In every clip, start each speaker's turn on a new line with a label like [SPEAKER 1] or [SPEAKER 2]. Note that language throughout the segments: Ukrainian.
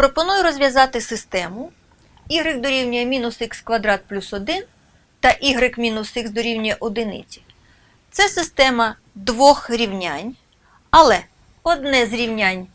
[SPEAKER 1] Пропоную розв'язати систему y дорівнює мінус х квадрат плюс 1 та y мінус х дорівнює 1. Це система двох рівнянь, але одне з рівнянь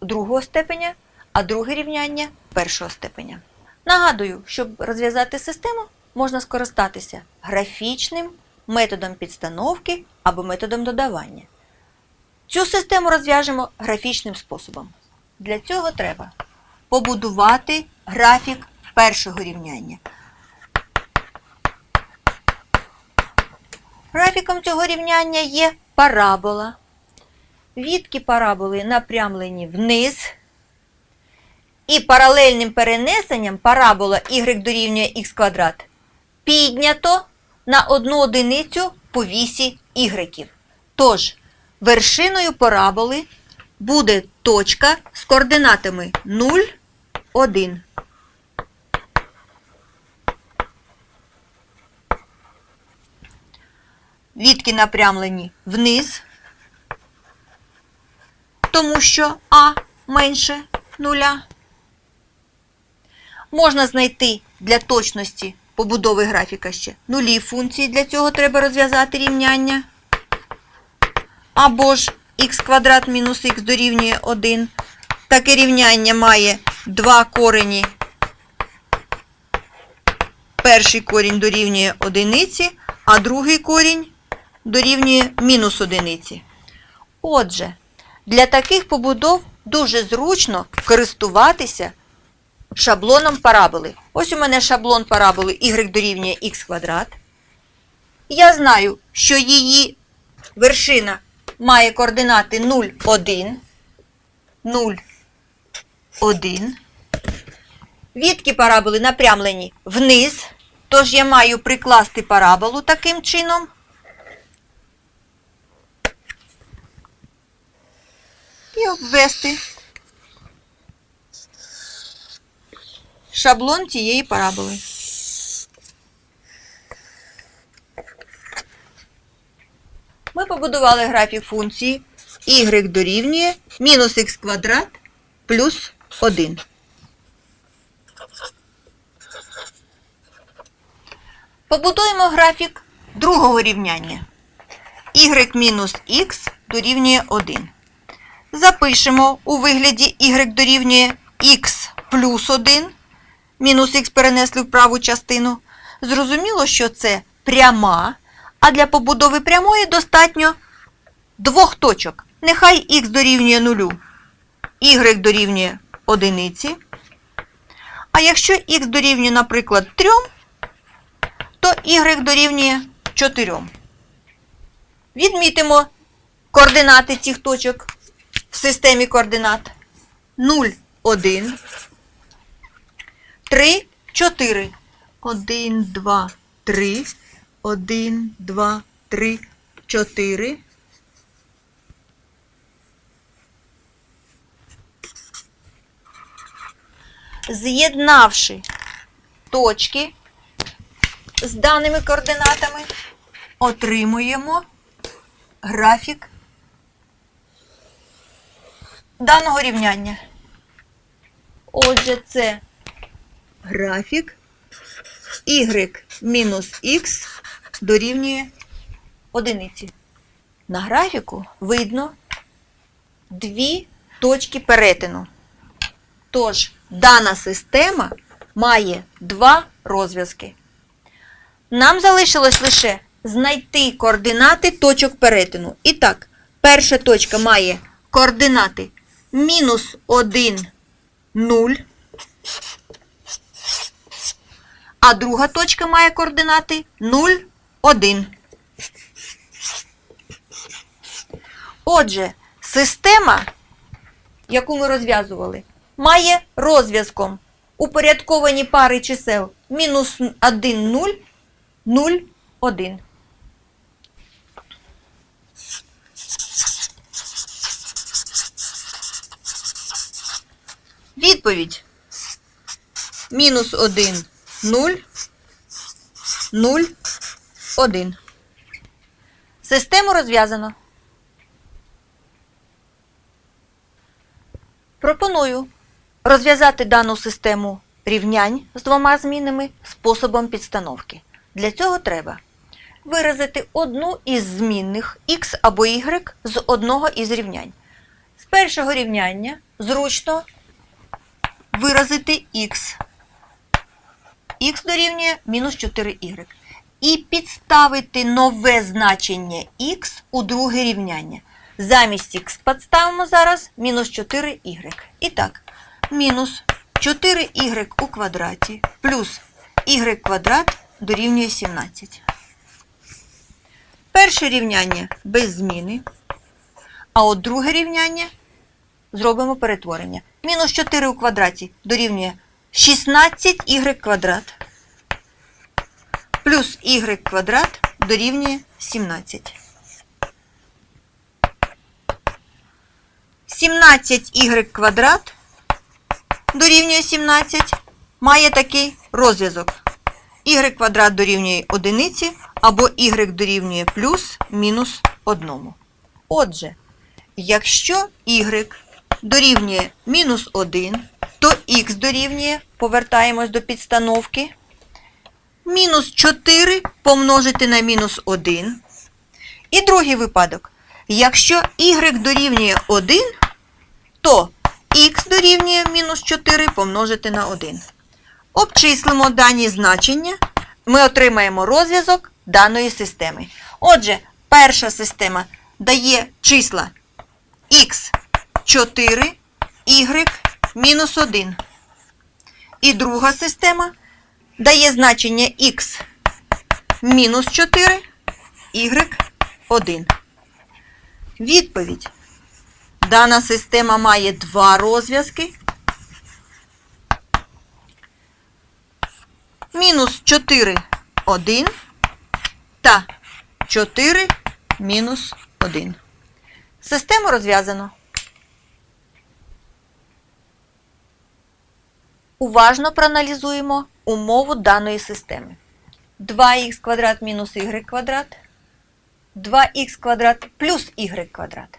[SPEAKER 1] другого степеня, а друге рівняння першого степеня. Нагадую, щоб розв'язати систему, можна скористатися графічним методом підстановки або методом додавання. Цю систему розв'яжемо графічним способом. Для цього треба побудувати графік першого рівняння. Графіком цього рівняння є парабола. Відки параболи напрямлені вниз. І паралельним перенесенням парабола y дорівнює х квадрат піднято на одну одиницю по вісі y. Тож, вершиною параболи буде точка з координатами 0, 1. Відки напрямлені вниз, тому що А менше нуля. Можна знайти для точності побудови графіка ще нулі функції, для цього треба розв'язати рівняння. Або ж х квадрат мінус х дорівнює 1. Таке рівняння має два корені. Перший корінь дорівнює одиниці, а другий корінь дорівнює мінус одиниці. Отже, для таких побудов дуже зручно користуватися шаблоном параболи. Ось у мене шаблон параболи y дорівнює х квадрат. Я знаю, що її вершина має координати 0, 1, 0, 1. Відки параболи напрямлені вниз, тож я маю прикласти параболу таким чином. І обвести шаблон цієї параболи. Ми побудували графік функції y дорівнює мінус х квадрат плюс 1. Побудуємо графік другого рівняння. y мінус х дорівнює 1. Запишемо у вигляді y дорівнює х плюс 1. Мінус х перенесли в праву частину. Зрозуміло, що це пряма, а для побудови прямої достатньо двох точок. Нехай х дорівнює 0, y дорівнює 1. А якщо х дорівнює, наприклад, 3, то y дорівнює 4. Відмітимо координати цих точок в системі координат 0, 1, 3, 4. 1, 2, 3, 1, 2, 3, 4. З'єднавши точки з даними координатами, отримуємо графік даного рівняння. Отже, це графік y мінус х дорівнює одиниці. На графіку видно дві точки перетину. Тож, дана система має два розв'язки. Нам залишилось лише знайти координати точок перетину. І так, перша точка має координати мінус 1, 0. А друга точка має координати 0, 1. Отже, система, яку ми розв'язували, має розв'язком упорядковані пари чисел мінус 1, 0, 0, 1. Відповідь. Мінус 1, 0, 0, 1. Систему розв'язано. Пропоную розв'язати дану систему рівнянь з двома змінами способом підстановки. Для цього треба виразити одну із змінних x або y з одного із рівнянь. З першого рівняння зручно виразити x. x дорівнює мінус 4y. І підставити нове значення x у друге рівняння. Замість х підставимо зараз мінус 4y. І так, мінус 4y у квадраті плюс y квадрат дорівнює 17. Перше рівняння без зміни. А от друге рівняння зробимо перетворення. Мінус 4 у квадраті дорівнює 16y квадрат плюс y квадрат дорівнює 17. 17y квадрат дорівнює 17 має такий розв'язок. y квадрат дорівнює 1 або y дорівнює плюс мінус 1. Отже, якщо y дорівнює мінус 1, то х дорівнює, повертаємось до підстановки, мінус 4 помножити на мінус 1. І другий випадок. Якщо y дорівнює 1, то х дорівнює мінус 4 помножити на 1. Обчислимо дані значення, ми отримаємо розв'язок даної системи. Отже, перша система дає числа х 4, y мінус 1. І друга система дає значення х мінус 4, y 1. Відповідь. Дана система має два розв'язки. Мінус 4, 1 та 4 мінус 1. Систему розв'язано. Уважно проаналізуємо умову даної системи. 2х квадрат мінус y квадрат, 2х квадрат плюс y квадрат.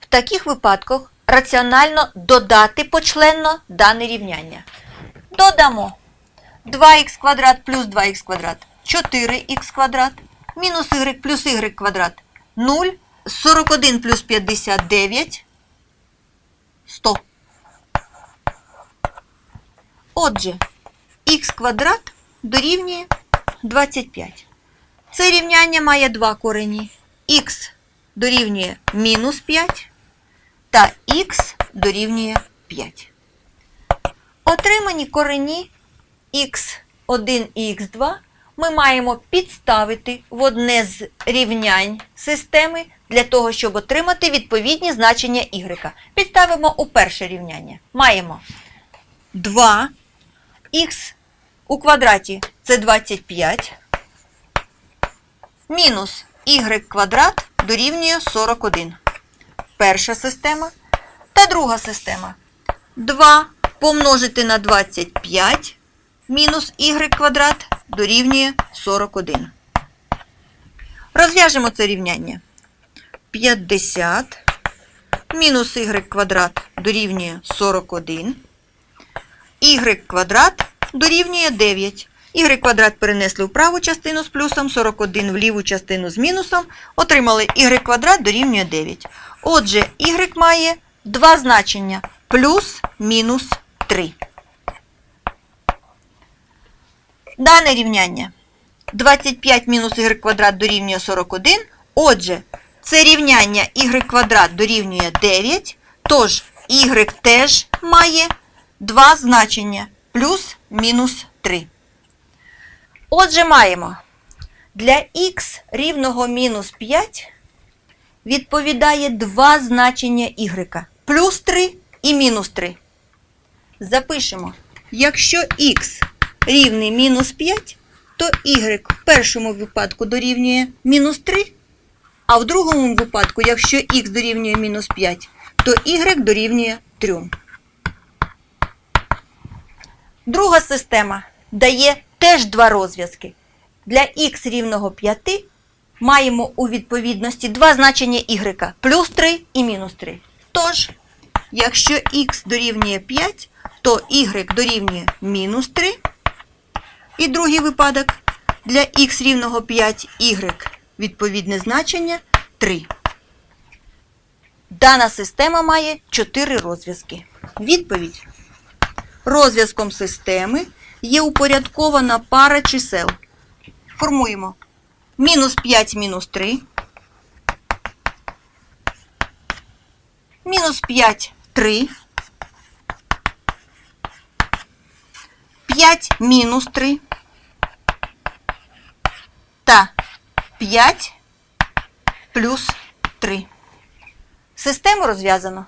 [SPEAKER 1] В таких випадках раціонально додати почленно дане рівняння. Додамо 2х квадрат плюс 2х квадрат 4х квадрат, мінус y плюс y квадрат 0, 41 плюс 59 100. Отже, х квадрат дорівнює 25. Це рівняння має два корені. х дорівнює мінус 5 та х дорівнює 5. Отримані корені х1 і х2 ми маємо підставити в одне з рівнянь системи для того, щоб отримати відповідні значення y. Підставимо у перше рівняння. Маємо 2 х у квадраті це 25 мінус y квадрат дорівнює 41. Перша система та друга система. 2 помножити на 25 мінус y квадрат дорівнює 41. Розв'яжемо це рівняння. 50 мінус y квадрат дорівнює 41. Y квадрат дорівнює 9. y квадрат перенесли в праву частину з плюсом, 41 в ліву частину з мінусом. Отримали y квадрат дорівнює 9. Отже, y має два значення плюс мінус 3. Дане рівняння 25 мінус y квадрат дорівнює 41. Отже, це рівняння y квадрат дорівнює 9. Тож y теж має два значення плюс мінус 3. Отже, маємо для х рівного мінус 5 відповідає два значення y плюс 3 і мінус 3. Запишемо, якщо х рівний мінус 5, то y в першому випадку дорівнює мінус 3, а в другому випадку, якщо х дорівнює мінус 5, то y дорівнює 3. Друга система дає теж два розв'язки. Для х рівного 5 маємо у відповідності два значення y плюс 3 і мінус 3. Тож, якщо х дорівнює 5, то y дорівнює мінус 3. І другий випадок для х рівного 5, y відповідне значення 3. Дана система має 4 розв'язки. Відповідь. Розв'язком системи є упорядкована пара чисел. Формуємо мінус 5 мінус 3. Мінус 5 3. 5 мінус 3. Та 5 плюс 3. Систему розв'язано.